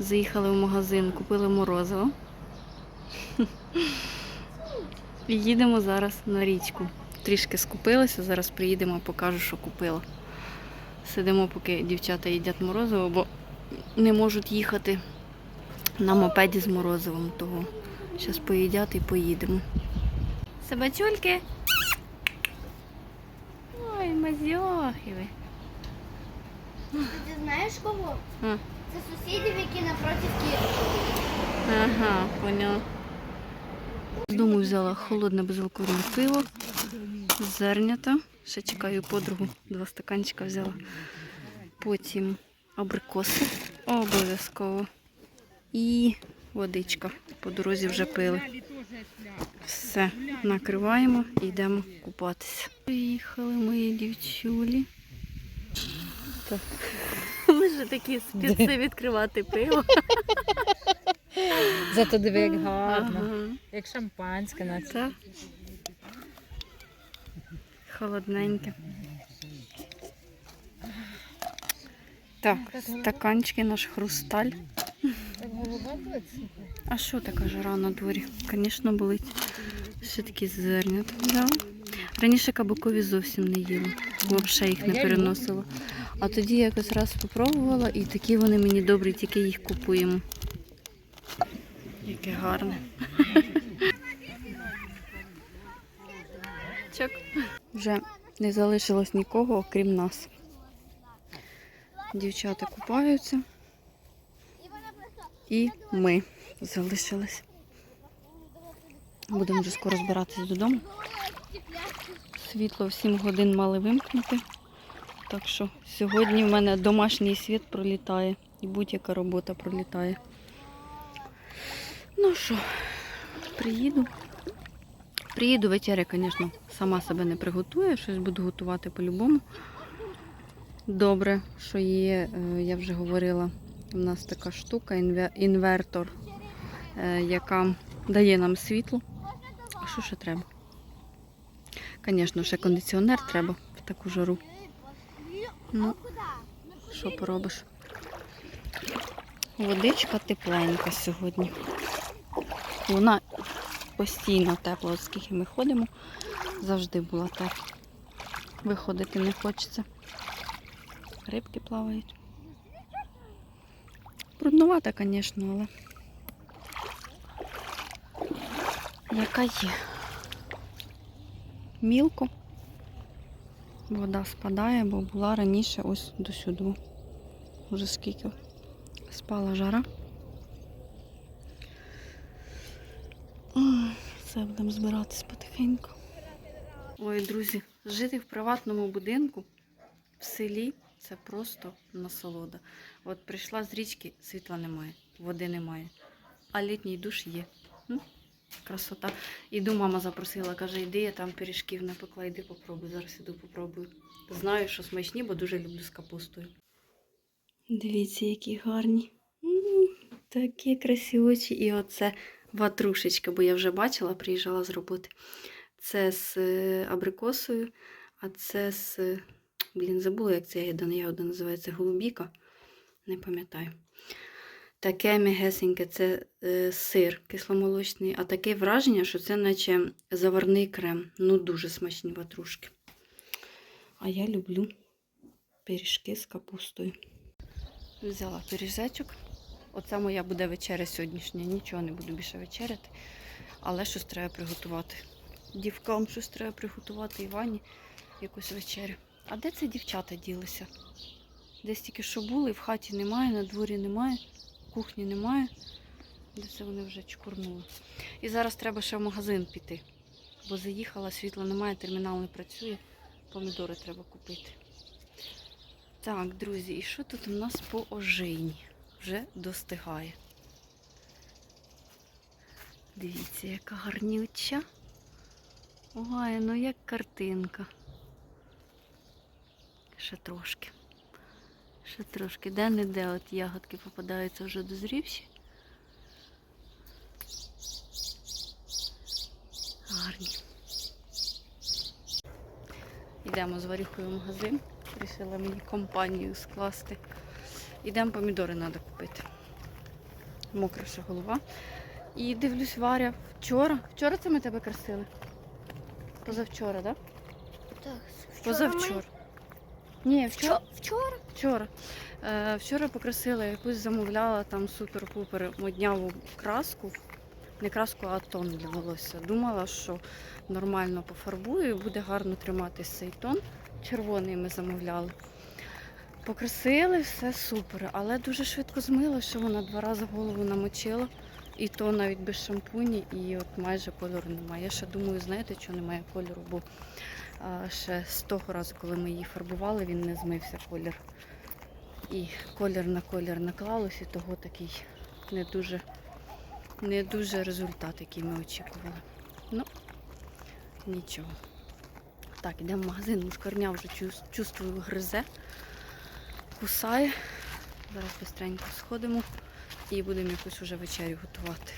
Заїхали в магазин, купили морозиво. І їдемо зараз на річку. Трішки скупилися, зараз приїдемо, покажу, що купила. Сидимо, поки дівчата їдять морозиво, бо не можуть їхати на мопеді з морозивом. Того зараз поїдять і поїдемо. Собачульки. Ой, мазьохи ви. Ти знаєш кого? А. Це сусідів, які напроти Києва. Ага, поняла. З дому взяла холодне безалкогольне пиво, зернята. Ще чекаю подругу, два стаканчика взяла. Потім абрикоси обов'язково. І водичка. По дорозі вже пили. Все, накриваємо і йдемо купатися. Приїхали мої дівчулі. Так. Ж такі спіси відкривати пиво. Зато диви, як гарно. Ага. Як шампанське на Це холодненьке. Так, стаканчики, наш хрусталь. Так голова болить? А що така жара на дворі? Звісно, болить. Ще такі зернята взяла. Раніше кабакові зовсім не їла. Взагалі їх не переносила. А тоді якось раз спробувала і такі вони мені добрі, тільки їх купуємо. Яке гарне. Чок. Вже не залишилось нікого, окрім нас. Дівчата купаються. І ми залишились. Будемо вже скоро збиратися додому. Світло в 7 годин мали вимкнути. Так що сьогодні в мене домашній світ пролітає і будь-яка робота пролітає. Ну що, приїду. Приїду вечеря, звісно, сама себе не приготую, щось буду готувати по-любому. Добре, що є, е, я вже говорила, у нас така штука, інвертор, е, яка дає нам світло. А що ще треба? Звісно, ще кондиціонер треба в таку жару. Ну, що поробиш? Водичка тепленька сьогодні. Вона постійно тепла, от скільки ми ходимо, завжди була тепла. Виходити не хочеться. Рибки плавають. Бруднувата, звісно, але яка є. Мілко. Вода спадає, бо була раніше ось до сюди. Уже скільки спала жара. Все, будемо збиратись потихеньку. Ой, друзі, жити в приватному будинку в селі це просто насолода. От прийшла з річки, світла немає, води немає, а літній душ є. Красота. Іду, мама запросила, каже, йди, я там пиріжків напекла, йди попробуй. Зараз іду попробую. Знаю, що смачні, бо дуже люблю з капустою. Дивіться, які гарні. Такі красивочі. І оце ватрушечка, бо я вже бачила, приїжджала з роботи. Це з е, абрикосою, а це з. Блін, забула, як ця ягода називається голубіка. Не пам'ятаю. Таке м'ягесеньке, це е, сир кисломолочний, а таке враження, що це наче заварний крем. Ну, дуже смачні ватрушки. А я люблю пиріжки з капустою. Взяла пиріжечок. Оце моя буде вечеря сьогоднішня. Нічого не буду більше вечеряти, але щось треба приготувати. Дівкам щось треба приготувати Івані якусь вечерю. А де це дівчата ділися? Десь тільки що були, в хаті немає, на дворі немає, кухні немає. Де це вони вже чкурнули. І зараз треба ще в магазин піти, бо заїхала, світла немає, термінал не працює, помідори треба купити. Так, друзі, і що тут у нас по ожині? Вже достигає. Дивіться, яка гарнюча. Ой, ну як картинка. Ще трошки. Ще трошки. Де-не-де от ягодки попадаються вже дозрівші. Гарні. Йдемо з варюхою в магазин. Рішила мені компанію скласти. Йдемо помідори треба купити. мокра ще голова. І дивлюсь, Варя вчора. Вчора це ми тебе красили? Позавчора, так? Так, Позавчора. Ні, вчора. Вчора? Вчора. Е, вчора покрасила, якусь замовляла там супер-пупер модняву краску. Не краску, а тон для волосся. Думала, що нормально пофарбую і буде гарно триматись цей тон. Червоний ми замовляли. Покрасили, все супер, але дуже швидко змила, що вона два рази голову намочила. І то навіть без шампуні, і от майже кольору немає. Я ще думаю, знаєте, що немає кольору, бо ще з того разу, коли ми її фарбували, він не змився колір. І колір на колір наклалось, і того такий не дуже, не дуже результат, який ми очікували. Ну, нічого. Так, йдемо в магазин, мушкарня вже чувствую гризе, кусає. Зараз быстренько сходимо і будемо якусь уже вечерю готувати.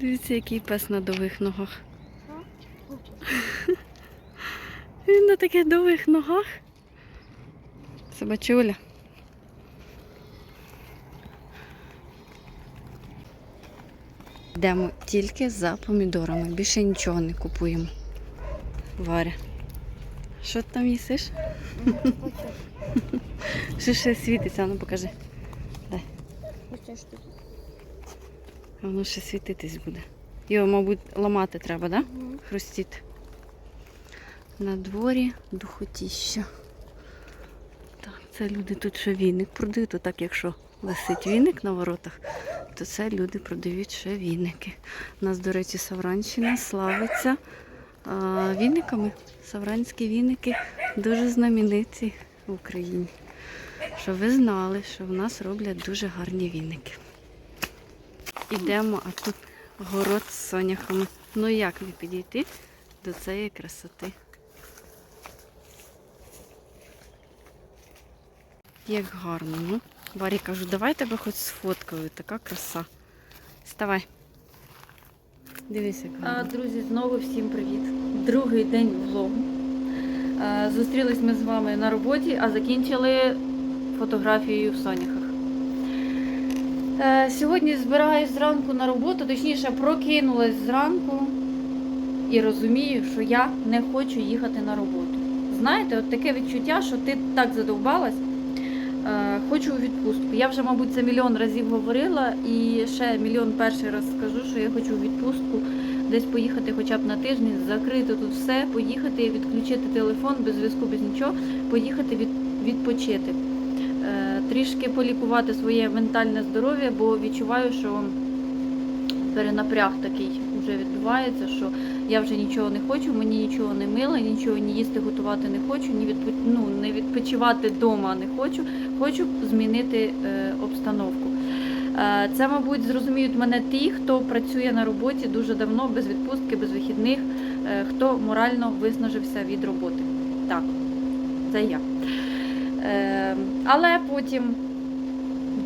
Дивіться, який пес на довгих ногах. Він на таких довгих ногах. Собачуля. Йдемо тільки за помідорами, більше нічого не купуємо. Варя. Що ти там їсиш? Що ще світиться? Ну покажи. А Воно ще світитись буде. Його, мабуть, ламати треба, так? Да? Хрустіти. На дворі духотіща. Так, це люди тут ще віник продають, то так якщо висить віник на воротах, то це люди продають ще віники. У нас, до речі, Савранщина славиться а, віниками. Савранські віники дуже знамениті в Україні. Щоб ви знали, що в нас роблять дуже гарні віники. Ідемо, а тут город з соняхами. Ну як не підійти до цієї красоти? Як гарно, ну. Варі кажу, давай тебе хоч сфоткаю, така краса. Вставай. Дивись, як гарно. Друзі, знову всім привіт. Другий день влогу. Зустрілись ми з вами на роботі, а закінчили фотографією в соняхах. Е, Сьогодні збираюсь зранку на роботу, точніше прокинулась зранку і розумію, що я не хочу їхати на роботу. Знаєте, от таке відчуття, що ти так задовбалась, хочу у відпустку. Я вже, мабуть, це мільйон разів говорила і ще мільйон перший раз скажу, що я хочу у відпустку десь поїхати хоча б на тиждень, закрити тут все, поїхати, відключити телефон без зв'язку, без нічого, поїхати від, відпочити. Е, трішки полікувати своє ментальне здоров'я, бо відчуваю, що перенапряг такий вже відбувається, що я вже нічого не хочу, мені нічого не мило, нічого ні їсти, готувати не хочу, ні відпо... ну, не відпочивати вдома не хочу. Хочу змінити е, обстановку. Е, Це, мабуть, зрозуміють мене ті, хто працює на роботі дуже давно, без відпустки, без вихідних, е, хто морально виснажився від роботи. Так, це я. Е, Але потім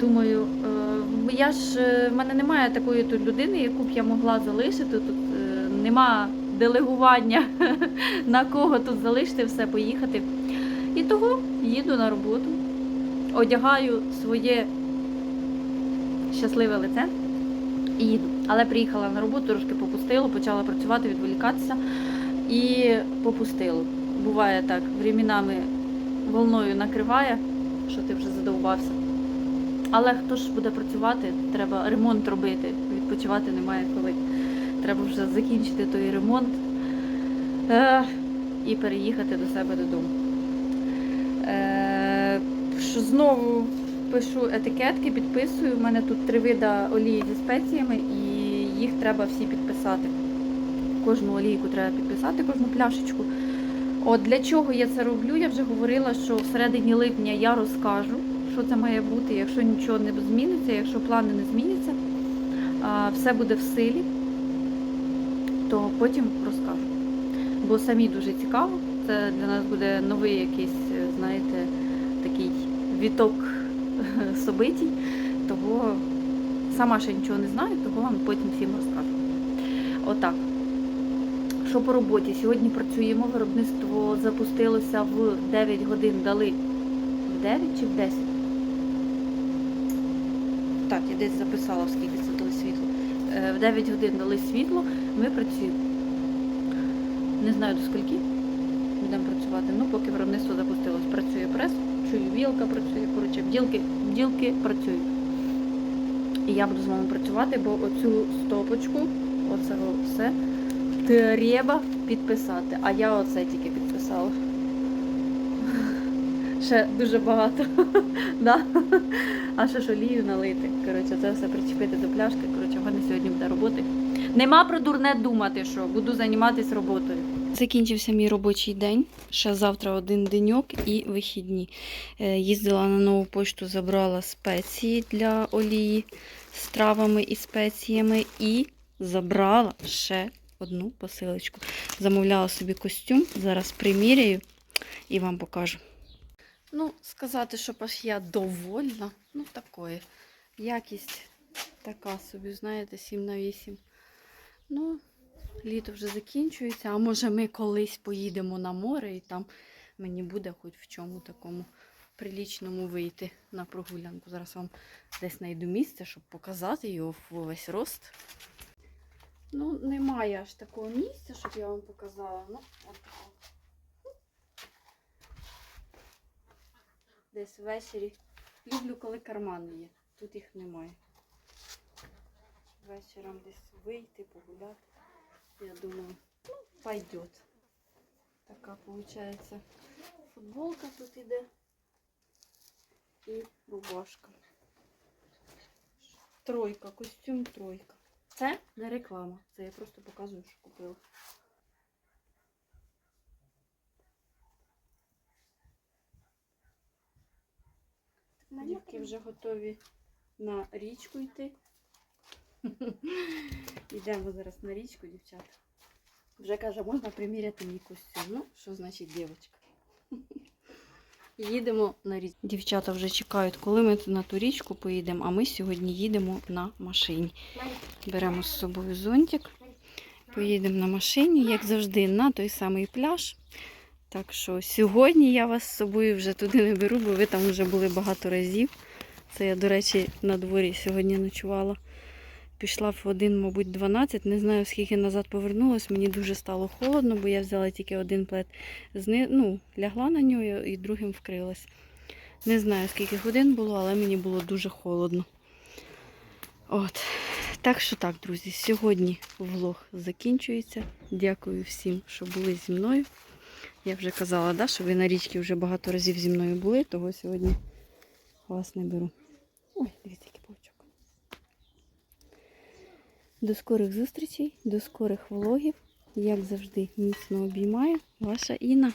думаю, е, я ж е, в мене немає такої тут людини, яку б я могла залишити. Тут нема делегування на кого тут залишити все, поїхати. І того їду на роботу, одягаю своє щасливе лице і їду. Але приїхала на роботу, трошки попустило, почала працювати, відволікатися і попустило. Буває так, временами волною накриває, що ти вже задовбався. Але хто ж буде працювати, треба ремонт робити, відпочивати немає коли. Треба вже закінчити той ремонт е, і переїхати до себе додому. Е, що знову пишу етикетки, підписую. У мене тут три вида олії зі спеціями, і їх треба всі підписати. Кожну олійку треба підписати, кожну пляшечку. От для чого я це роблю, я вже говорила, що всередині липня я розкажу, що це має бути, якщо нічого не зміниться, якщо плани не зміняться, все буде в силі, то потім розкажу. Бо самі дуже цікаво. Це для нас буде новий якийсь, е, знаєте, такий віток собитій. Того сама ще нічого не знаю, того вам потім всім розкажу. Отак. Що по роботі? Сьогодні працюємо, виробництво запустилося в 9 годин дали. В 9 чи в 10? Так, я десь записала, скільки це дали світло. Е, В 9 годин дали світло, ми працюємо. Не знаю до скільки будемо працювати. Ну, поки виробництво запустилось. Працює прес, чую, вілка працює, коротше, бділки, бділки працюють. І я буду з вами працювати, бо оцю стопочку, оце все, треба підписати. А я оце тільки підписала. Ще дуже багато. да? А ще ж олію налити. Коротше, це все причепити до пляшки. Коротше, в мене сьогодні буде роботи. Нема про дурне думати, що буду займатися роботою. Закінчився мій робочий день. Ще завтра один деньок і вихідні. Е, Їздила на нову пошту, забрала спеції для олії з травами і спеціями і забрала ще одну посилочку. Замовляла собі костюм, зараз приміряю і вам покажу. Ну, сказати, що аж я довольна, ну такої. Якість така собі, знаєте, 7 на 8. Ну, літо вже закінчується, а може ми колись поїдемо на море і там мені буде хоч в чому такому прилічному вийти на прогулянку. Зараз вам десь знайду місце, щоб показати його в весь рост. Ну, немає аж такого місця, щоб я вам показала. Ну, от такого. Десь ввечері. Люблю, коли кармани є. Тут їх немає. Вечором десь вийти, погуляти. Я думаю, ну, пойдет. Така виходить футболка тут іде. І рубашка. Тройка, костюм тройка. Це не реклама. Це я просто показую, що купила. Дівки вже готові на річку йти. Йдемо зараз на річку, дівчата. Вже каже, можна приміряти мій костюм. Ну, що значить дівчинка? Їдемо на річку. Дівчата вже чекають, коли ми на ту річку поїдемо, а ми сьогодні їдемо на машині. Беремо з собою зонтик, поїдемо на машині, як завжди, на той самий пляж. Так що сьогодні я вас з собою вже туди не беру, бо ви там вже були багато разів. Це я, до речі, на дворі сьогодні ночувала. Пішла в один, мабуть, 12. Не знаю, скільки назад повернулась. Мені дуже стало холодно, бо я взяла тільки один плед. Зни... Ну, лягла на нього і другим вкрилась. Не знаю, скільки годин було, але мені було дуже холодно. От. Так що так, друзі, сьогодні влог закінчується. Дякую всім, що були зі мною. Я вже казала, да, що ви на річці вже багато разів зі мною були, того сьогодні вас не беру. Ой, дивіться, який. До скорих зустрічей, до скорих влогів. Як завжди, міцно обіймаю ваша Інна.